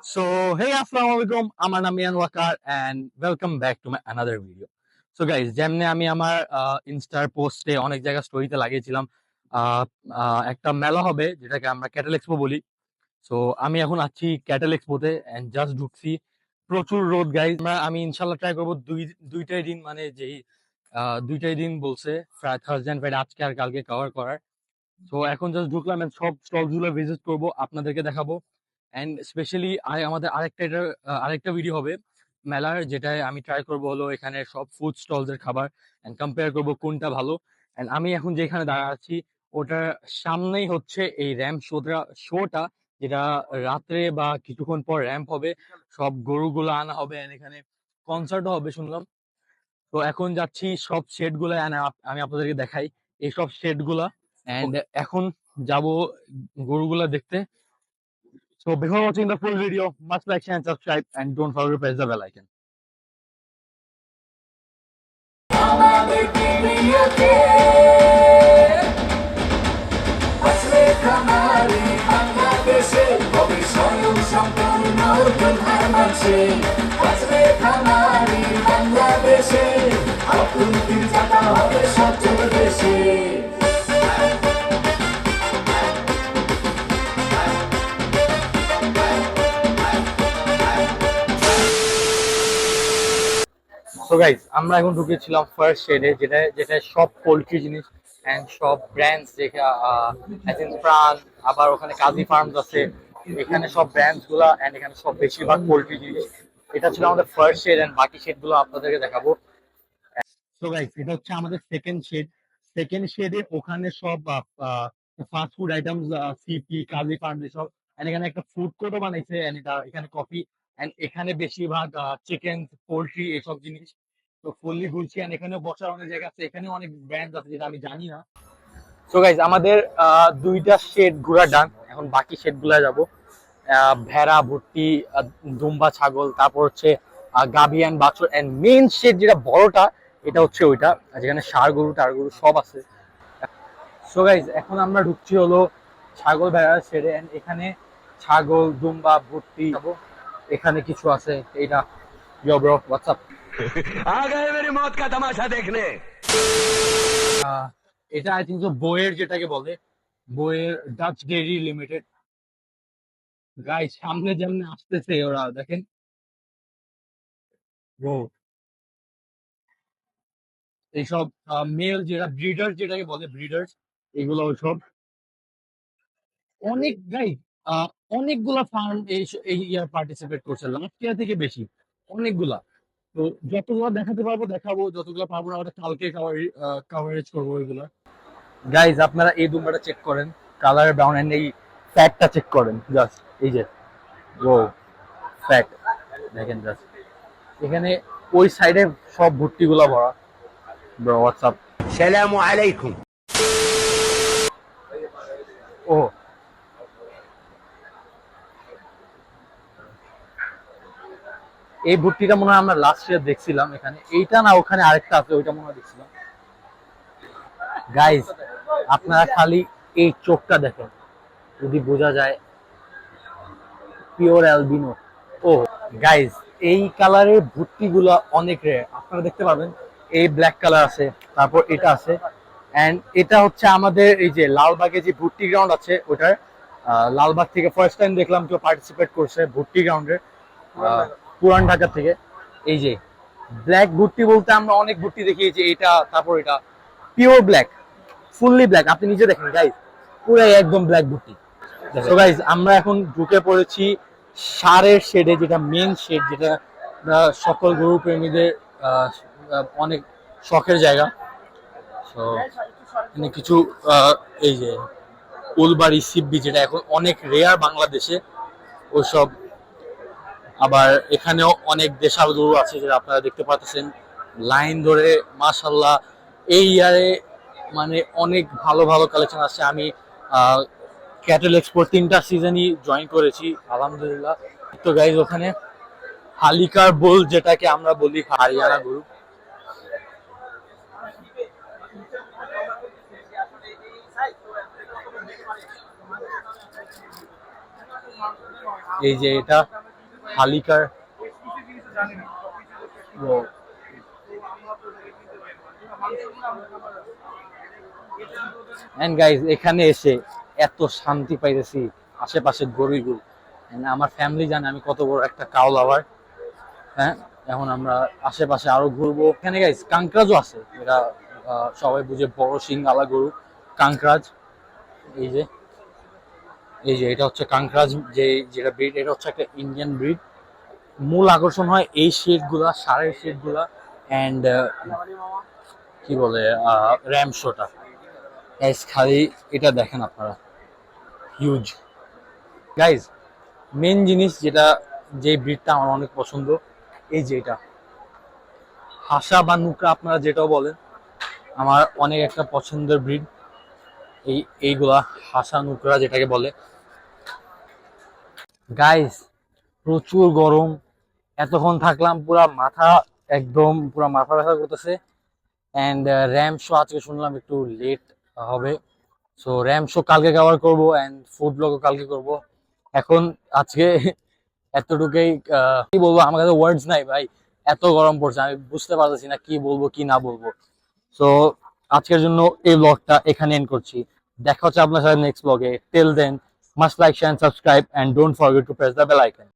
Hey, assalamu alaikum. আমার নাম Ian Waker and welcome back to my another video. So guys, যেমনে আমি আমার ইনস্টার পোস্টে অনেক জায়গা স্টোরিতে লাগিয়েছিলাম একটা মেলা হবে যেটাকে আমরা ক্যাটেল এক্সপো বলি। সো আমি এখন আছি ক্যাটেল এক্সপোতে এন্ড জাস্ট ঢুকছি। প্রচুর রোদ গাইজ আমি ইনশাল্লাহ ট্রাই করব দুই দুইটাই দিন মানে যেই দুইটাই দিন বলছে থার্সডে অ্যান্ড ফ্রাইডে আজকে আর কালকে কভার করার। তো এখন জাস্ট ঢুকলাম সব স্টলগুলো ভিজিট করব আপনাদেরকে দেখাবো। এন্ড স্পেশালি আমাদের আরেকটা এটা আরেকটা ভিডিও হবে মেলার যেটায় আমি ট্রাই করব হলো এখানে সব ফুড স্টলসের খাবার এন্ড কম্পেয়ার করব কোনটা ভালো। এন্ড আমি এখন যেখানে দাঁড়া আছি ওটার সামনেই হচ্ছে এই র্যাম্প শোটা শোটা যেটা রাত্রে বা কিছুক্ষণ পর র্যাম্প হবে। সব গরুগুলো আনা হবে এখানে কনসার্টও হবে শুনলাম। তো এখন যাচ্ছি সব শেডগুলা আমি আপনাদেরকে দেখাই। এই সব শেডগুলা এখন যাব গরুগুলা দেখতে। So before watching the full video, must like, share and subscribe and don't forget to press the bell icon. What's? So guys আমরা এখন ঢুকেছিলাম ফার্স্ট শেডে যেটা যেটা সব পোল্ট্রি জিনিস এন্ড সব ব্র্যান্ডস যেটা প্রাণ আবার ওখানে কাজী ফার্মস আছে। এখানে সব ব্র্যান্ডসগুলা এন্ড এখানে সব বেশিরভাগ পোল্ট্রি জিনিস। এটা ছিল আমাদের ফার্স্ট শেড এন্ড বাকি শেডগুলো আপনাদেরকে দেখাবো। সো গাইস এটা হচ্ছে আমাদের সেকেন্ড শেড সেকেন্ড শেডে ওখানে সব fast food items CP Kazi farm সব। এন্ড এখানে একটা ফুড কোর্টও বানাইছে এন্ড এটা, এখানে কফি এন্ড এখানে বেশিরভাগ চিকেন পোলট্রি এসব জিনিস তো ফুললি ঘুরছি এন্ড এখানে বসার অনেক জায়গা আছে। এখানে অনেক ব্র্যান্ড আছে যেটা আমি জানি না। সো গাইজ আমাদের দুইটা শেড ঘোরা ডান এখন বাকি শেডগুলা যাব। ভেড়া আহ, দুম্বা ছাগল তারপর হচ্ছে গাভি অ্যান্ড বাছুর। অ্যান্ড মেন শেড যেটা বড়টা এটা হচ্ছে ওইটা। যেখানে ষাড় গরু টার গরু সব আছে। সো গাইজ এখন আমরা ঢুকছি হলো ছাগল ভেড়ার শেডে এন্ড এখানে ছাগল দুম্বা ভুট্টি এখানে কিছু আছে এইটা ইয়ো ব্রো হোয়াটসঅ্যাপ आ गए मेरी मौत का तमाशा देखने আহ, এটা আই থিঙ্ক বইয়ের যেটাকে বলে বইয়ের ডাচ ডেরি লিমিটেড গাই সামনে যেমন আসতেছে ওরা দেখেন ও এইসব মেল যেটা ব্রিডার যেটাকে বলে ব্রিডার্স এগুলো সব অনেক গাই অনেকগুলা ফার্ম এই ইয়ার পার্টিসিপেট করছে লাস্ট ইয়ার থেকে বেশি অনেকগুলা। তো যতগুলো দেখাতে পারব দেখাবো যতগুলো পারব না আমরা কালকে কাভারেজ করব ওইগুলা। গাইজ আপনারা এই দুম্বাটা চেক করেন কালার ব্রাউন এন্ড এই ফ্যাটটা চেক করেন জাস্ট এই যে ও ফ্যাট দেখেন জাস্ট এখানে ওই সাইডে সব ভর্তিগুলো ভরা। হোয়াটসঅ্যাপ সালামু আলাইকুম। এই ভর্তিটা মনে হয় আমরা লাস্ট ইয়ার দেখছিলাম এখানে। এইটা না, ওখানে আরেকটা আছে, ওইটা মনে হয় দেখছিলাম। গাইজ আপনারা খালি এই চোখটা দেখেন। যদি বোঝা যায় পিওর অ্যালবিনো ও গাইজ এই কালারের ভর্তিগুলো অনেক রেয়ার আপনারা দেখতে পাবেন, এই ব্ল্যাক কালার আছে, তারপর এটা আছে। এন্ড এটা হচ্ছে আমাদের এই যে লালবাগে যে ভুট্টি গ্রাউন্ড আছে, ওটার লালবাগ থেকে ফার্স্ট টাইম দেখলাম কেউ পার্টিসিপেট করছে ভুট্টি গ্রাউন্ডে পুরান ঢাকা থেকে। এই যে ব্ল্যাক ভুট্টি বলতে আমরা অনেক ভুট্টি দেখিয়েছি, এটা, তারপর এটা। পিওর ব্ল্যাক ফুললি ব্ল্যাক আপনি নিজে দেখেন গাইজ পুরাই একদম ব্ল্যাক ভুট্টি। গাইজ আমরা এখন ঢুকে পড়েছি সারের শেডে যেটা মেন শেড যেটা সকল গরু প্রেমীদের অনেক শখের জায়গা। কিছু এই যে, উলবাড়ি সিব্বি, যেটা এখন অনেক রেয়ার বাংলাদেশে ওইসব আবার এখানেও অনেক দেশাল গরু আছে যেটা আপনারা দেখতে পাচ্ছেন। লাইন ধরে মাশাল্লাহ এই ইয়ারে মানে অনেক ভালো ভালো কালেকশন আছে। আমি ক্যাটেল এক্সপোর্ট তিনটা সিজনই জয়েন করেছি, আলহামদুলিল্লাহ। তো গাইজ ওখানে হালিকার বোল যেটাকে আমরা বলি, হারিয়ানা গরু। এই যে এটা হালিকার ও, এন্ড এখানে এসে এত শান্তি পাইতেছি আশেপাশে And আমার ফ্যামিলি জানে আমি কত বড় একটা কাউ লাভার হ্যাঁ এখন আমরা আশেপাশে আরও ঘুরবো। এখানে গাইজ কাঙ্করাজও আছে। এটা সবাই বুঝে বড় সিংগালা গরু। কাঙ্করাজ এই যে এই যে এটা হচ্ছে কাঙ্করাজ যে যেটা ব্রিড এটা হচ্ছে একটা ইন্ডিয়ান ব্রিড মূল আকর্ষণ হয় এই শেডগুলা সারের শেডগুলা অ্যান্ড কি বলে র্যাম শোটা গাইজ খালি এটা দেখেন আপনারা। হিউজ গাইজ মেন জিনিস যেটা, যে ব্রিডটা আমার অনেক পছন্দ, এই যে এটা। হাসা বা নুকরা আপনারা যেটাও বলেন, আমার অনেক একটা পছন্দের ব্রিড এই, এইগুলা হাসা নুকরা যেটাকে বলে। গাইস প্রচুর গরম এতক্ষণ থাকলাম পুরা মাথা একদম পুরা মাথা ব্যথা করতেছে। অ্যান্ড র্যাম শো আজকে শুনলাম একটু লেট হবে। সো র্যাম শো কালকে কভার করব অ্যান্ড ফুড ব্লগও কালকে করব। এখন আজকে এতটুকুই আহ, কি বলব আমার কাছে ওয়ার্ডস নাই ভাই। এত গরম পড়ছে আমি বুঝতে পারতেছি না কি বলব কি না বলব। সো আজকের জন্য এই ব্লগটা এখানে এন্ড করছি। দেখা হচ্ছে আপনার সাথে নেক্সট ব্লগে till then must like share subscribe and don't forget to press the bell icon